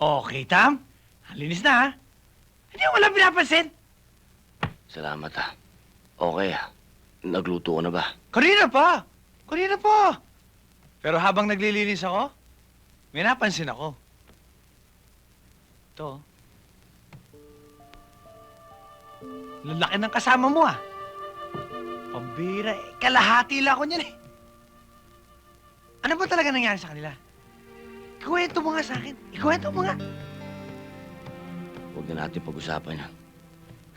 Okay, Tam. Linis na, ha? Hindi mo walang pinapansin. Salamat ah. Okay ah. Nagluto ko na ba? Kanina pa. Kanina pa. Pero habang naglilinis ako, may napansin ako. Ito. oh. Lalaki ng kasama mo, ah. Pambira, eh. Kalahati lang ako niyan, eh. Ano ba talaga nangyari sa kanila? Ikuwento mo nga sa akin. Ikuwento mo nga. Huwag na natin pag-usapan yan.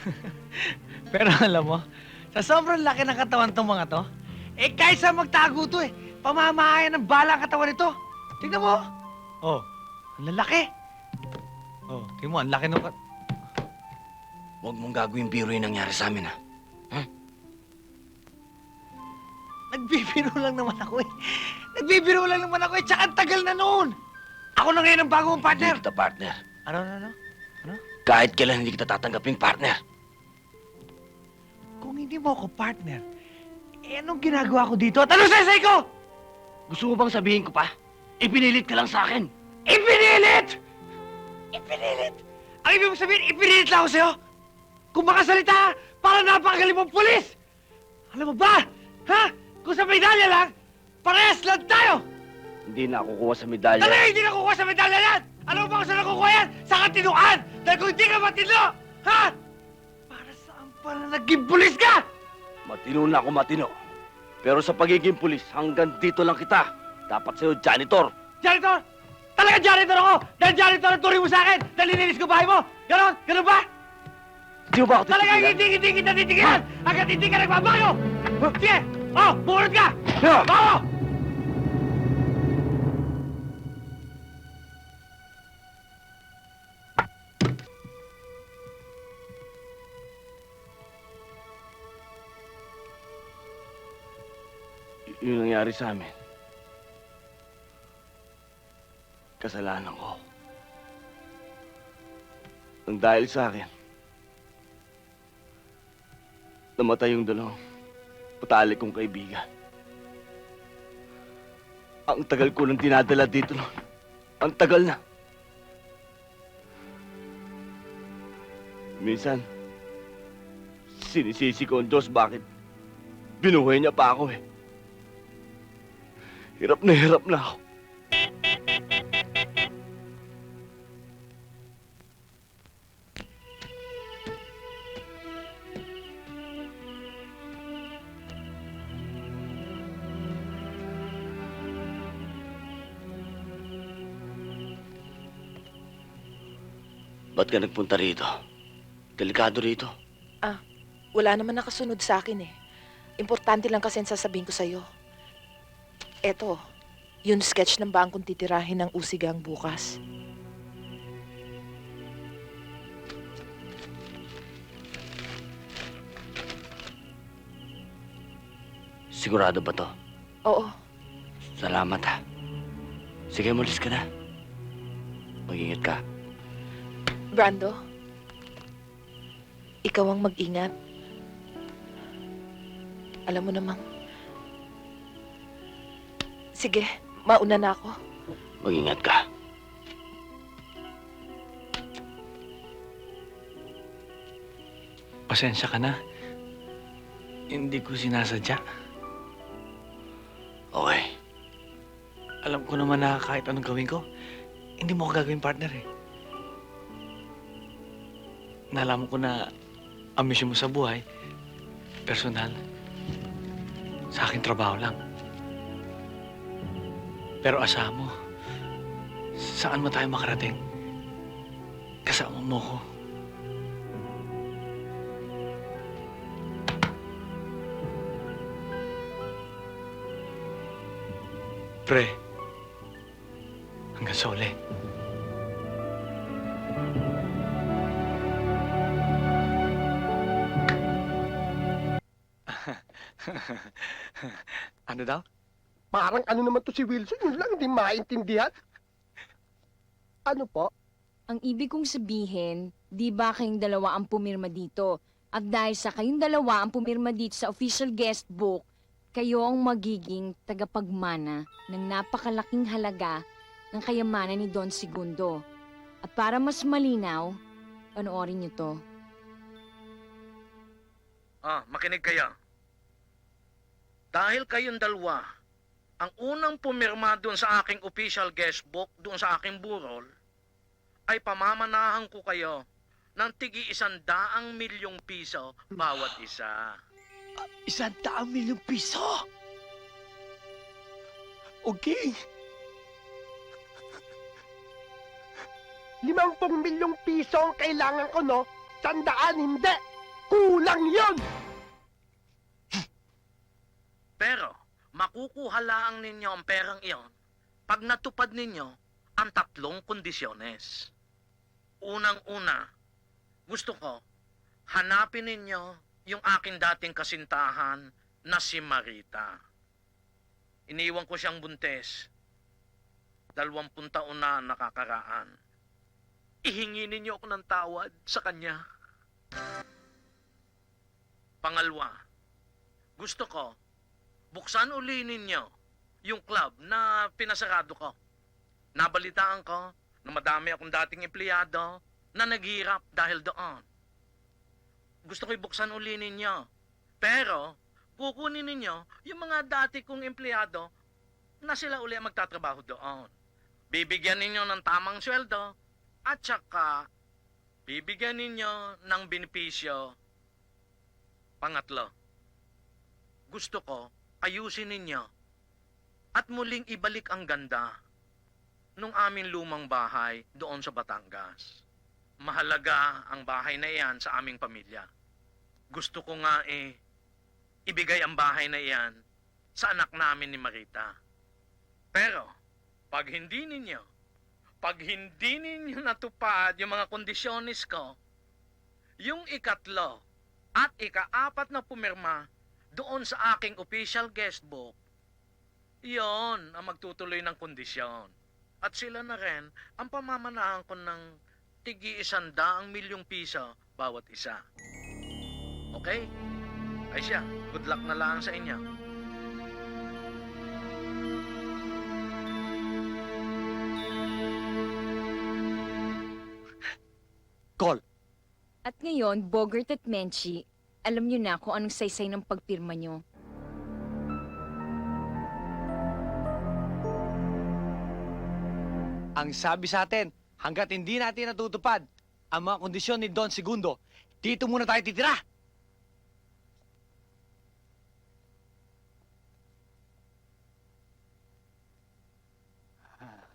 Pero alam mo, sa sobrang laki ng katawan tong mga to, eh kaysa magtago to eh, pamamahayan ng bala ang katawan nito. Tingnan mo. Oh, ang lalaki. Oh, tingnan mo, ang laki ng... kat- Huwag mong gagawin biro yung nangyari sa amin ah. Nagbibiro lang naman ako eh. Nagbibiro lang naman ako eh, tsaka ang tagal na noon. Ako na ngayon ang bagong partner. Hindi kita partner. Ano, ano, ano? Kahit kailan hindi kita tatanggaping partner. Kung hindi mo ako partner, eh anong ginagawa ko dito? At ano sa ko? Gusto mo bang sabihin ko pa? Ipinilit ka lang sa akin. Ipinilit! Ipinilit! Ang ibig mong sabihin, ipinilit lang ako sa'yo? Kung makasalita, para napakagaling mong pulis! Alam mo ba? Ha? Kung sa medalya lang, parehas lang tayo! Hindi na ako kuha sa medalya. Talaga hindi na kukuha sa medalya yan! Alam mo ba kung saan nakukuha yan? Sa katinuan! Dahil kung hindi ka matino, ha? Para saan pala naging pulis ka? Matino na ako matino. Pero sa pagiging pulis, hanggang dito lang kita. Dapat sa'yo, janitor. Janitor! Talaga janitor ako! Dahil janitor ang turing mo sa akin! Dahil nilinis ko bahay mo! Ganon? Ganon ba? Di mo ba ako titigilan? hindi, hindi kita titigilan! Hanggat hindi ka nagbabago! Sige! Oh, bumunod ka! Yeah. Bago! Y- yung nangyari sa amin. Kasalanan ko. Ang dahil sa akin, namatay yung dalawang patali kong kaibigan. Ang tagal ko nang dinadala dito noon. Ang tagal na. Minsan, sinisisi ko ang Diyos bakit binuhay niya pa ako eh. Hirap na hirap na ako. Ba't ka nagpunta rito? Delikado rito. Wala naman nakasunod sa akin eh. Importante lang kasi ang sasabihin ko sa'yo. Eto, yung sketch ng bangkong titirahin ng usigang bukas. Sigurado ba to? Oo, Salamat ha. Sige, mulis ka na. Mag-ingat ka. Brando. Ikaw ang mag-ingat. Alam mo namang... Sige, mauna na ako. Mag-ingat ka. Pasensya ka na. Hindi ko sinasadya. Okay. Alam ko naman na kahit anong gawin ko, hindi mo ako gagawin partner eh. Nalaman ko na ang mission mo sa buhay, personal, sa akin trabaho lang. Pero asahan mo, saan mo tayo makarating? Kasama mo ko. Pre, hanggang sa uli. ano daw? Parang ano naman to si Wilson, yun lang hindi maintindihan. Ano po? Ang ibig kong sabihin, di ba kayong dalawa ang pumirma dito? At dahil sa kayong dalawa ang pumirma dito sa official guest book, kayo ang magiging tagapagmana ng napakalaking halaga ng kayamanan ni Don Segundo. At para mas malinaw, panoorin niyo to. Ah, makinig kayo. Dahil kayong dalawa, ang unang pumirma doon sa aking official guest book, doon sa aking burol, ay pamamanahan ko kayo ng tigi isang daang milyong piso bawat isa. Isang daang milyong piso! Okay. Limampung milyong piso ang kailangan ko, no? Sandaan, hindi! Kulang yon! Makukuha lang ninyo ang perang iyon pag natupad ninyo ang tatlong kondisyones. Unang-una, gusto ko, hanapin ninyo yung aking dating kasintahan na si Marita. Iniwan ko siyang buntes. Dalawampung taon na nakakaraan. Ihingi ninyo ako ng tawad sa kanya. Pangalawa, gusto ko, buksan uli ninyo yung club na pinasarado ko. Nabalitaan ko na madami akong dating empleyado na naghirap dahil doon. Gusto ko ibuksan uli ninyo. Pero, kukunin ninyo yung mga dati kong empleyado na sila uli ang magtatrabaho doon. Bibigyan ninyo ng tamang sweldo at saka bibigyan ninyo ng benepisyo. Pangatlo, gusto ko ayusin ninyo at muling ibalik ang ganda nung aming lumang bahay doon sa Batangas. Mahalaga ang bahay na iyan sa aming pamilya. Gusto ko nga eh, ibigay ang bahay na iyan sa anak namin ni Marita. Pero, pag hindi ninyo, pag hindi ninyo natupad yung mga kondisyonis ko, yung ikatlo at ikaapat na pumirma doon sa aking official guest book, yon ang magtutuloy ng kondisyon. At sila na rin ang pamamanahan ko ng tigi isandaang milyong piso bawat isa. Okay? Ay siya, good luck na lang sa inyo. Call. At ngayon, Bogart at Menchie, alam niyo na kung anong saysay ng pagpirma niyo. Ang sabi sa atin, hanggat hindi natin natutupad ang mga kondisyon ni Don Segundo, dito muna tayo titira.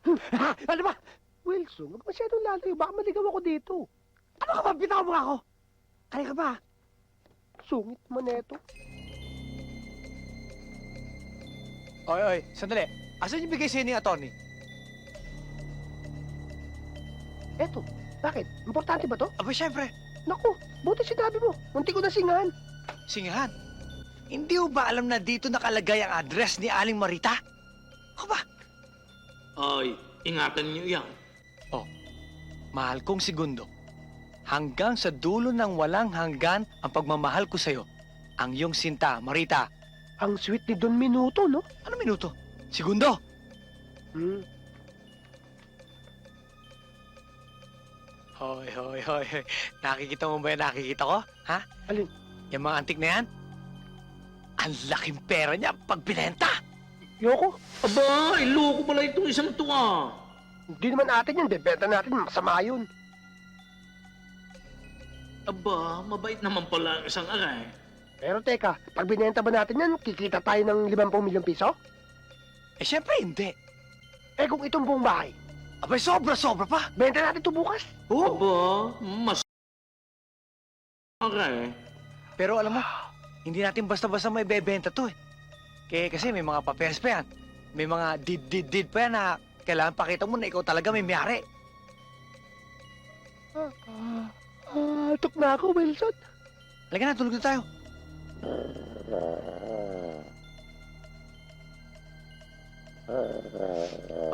Ha? Ano ba? Wilson, huwag masyadong lalayo. Baka maligaw ako dito. Ano ka ba? Bitaw mo ako! Kaya ka ba? Sungit mo neto. Oy, oy, sandali. Asan yung bigay sa'yo ni attorney? Eto, bakit? Importante ba to? Aba, syempre, Naku, buti sinabi mo. Munti ko na singahan. singahan. Hindi mo ba alam na dito nakalagay ang address ni Aling Marita? Ako ba? Ay, ingatan niyo yan. Mahal kong segundo. Hanggang sa dulo ng walang hanggan ang pagmamahal ko sa'yo. Ang iyong sinta, Marita. Ang sweet ni Don Minuto, no? Ano minuto? Segundo! Hmm. Hoy, hoy, hoy, hoy. Nakikita mo ba yung nakikita ko? Ha? Alin? Yung mga antik na yan? Ang laking pera niya pag binenta! Yoko, Aba, iloko pala itong isang to ah. hindi naman atin yun. Bebenta natin, masama yun. Aba, mabait naman pala ang isang aray. Pero teka, pag binenta ba natin yan, kikita tayo ng 50 milyong piso? Eh, syempre hindi. Eh kung itong buong bahay, Abay, sobra-sobra pa. benta natin ito bukas. Oo. Aba, mas... Aray. Pero alam mo, hindi natin basta-basta may bebenta to eh. Kaya kasi may mga papeles pa yan. May mga did-did-did pa yan na kailangan pakita mo na ikaw talaga may mayari. Ah, ah, ah, tok na ako, Wilson. Halika na, tulog na tayo.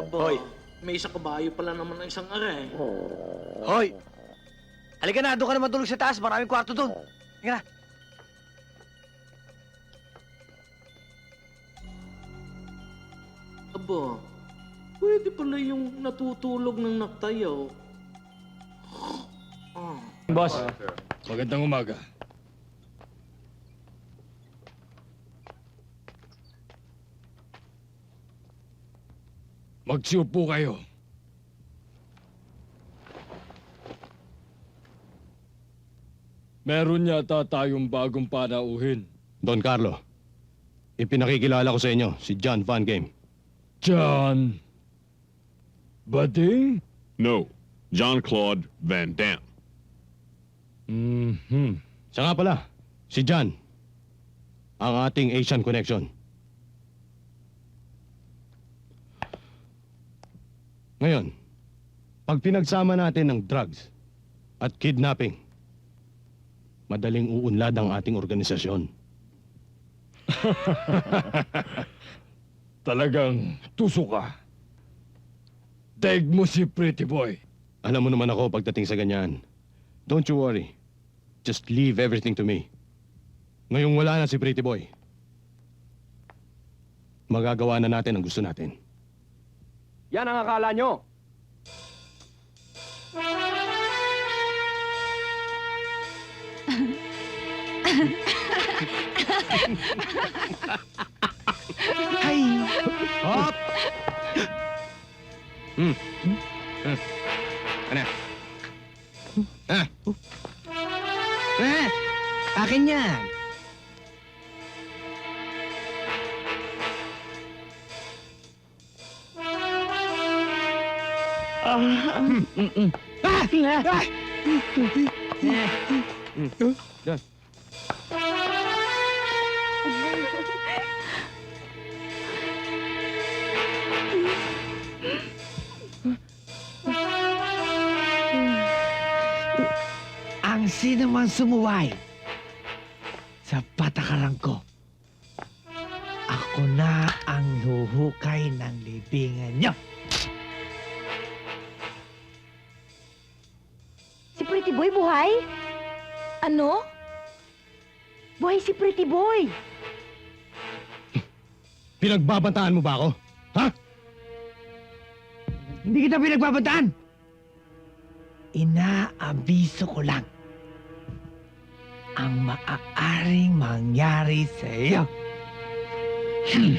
Aba, Hoy. may isa kabayo pala naman ang isang aray. Hoy! Halika na, doon ka na matulog sa taas. Maraming kwarto doon. Halika na. Aba, pwede pala yung natutulog ng naktayaw Boss. Magandang umaga. Magsiupo kayo. Meron yata tayong bagong panauhin. Don Carlo, ipinakikilala ko sa inyo si John Van Game. John. Bading? No, John Claude Van Damme. Mhm. Siya nga pala, si John. Ang ating Asian connection. Ngayon, pag pinagsama natin ng drugs at kidnapping, madaling uunlad ang ating organisasyon. Talagang tuso ka. Daig mo si Pretty Boy. Alam mo naman ako pagdating sa ganyan. Don't you worry. Just leave everything to me. Ngayong wala na si Pretty Boy. Magagawa na natin ang gusto natin. Yan ang akala nyo. Hop! Ah, Eh, akin yan. Ah! Ah! Ang sino man sumuway sa patakaran ko, ako na ang huhukay ng libingan niyo. Si Pretty Boy buhay? Ano? Buhay si Pretty Boy. pinagbabantaan mo ba ako? Ha? Hindi kita pinagbabantaan. Inaabiso ko lang ang maaaring mangyari sa iyo. Hmm.